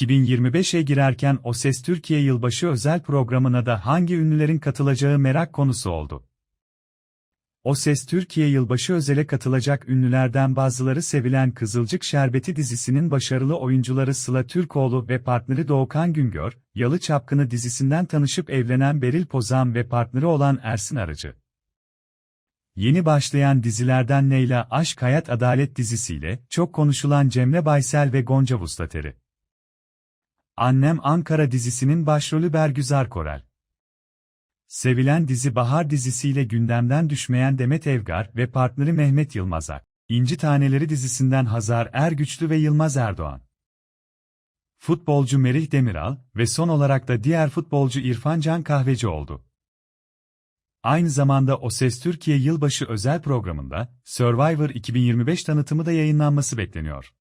2025'e girerken O Ses Türkiye Yılbaşı özel programına da hangi ünlülerin katılacağı merak konusu oldu. O Ses Türkiye Yılbaşı özele katılacak ünlülerden bazıları sevilen Kızılcık Şerbeti dizisinin başarılı oyuncuları Sıla Türkoğlu ve partneri Doğukan Güngör, Yalı Çapkını dizisinden tanışıp evlenen Beril Pozan ve partneri olan Ersin Arıcı. Yeni başlayan dizilerden Leyla Aşk Hayat Adalet dizisiyle çok konuşulan Cemre Baysel ve Gonca Vuslateri. Annem Ankara dizisinin başrolü Bergüzar Korel. Sevilen dizi Bahar dizisiyle gündemden düşmeyen Demet Evgar ve partneri Mehmet Yılmazak. İnci Taneleri dizisinden Hazar Ergüçlü ve Yılmaz Erdoğan. Futbolcu Merih Demiral ve son olarak da diğer futbolcu İrfan Can Kahveci oldu. Aynı zamanda O Ses Türkiye Yılbaşı özel programında Survivor 2025 tanıtımı da yayınlanması bekleniyor.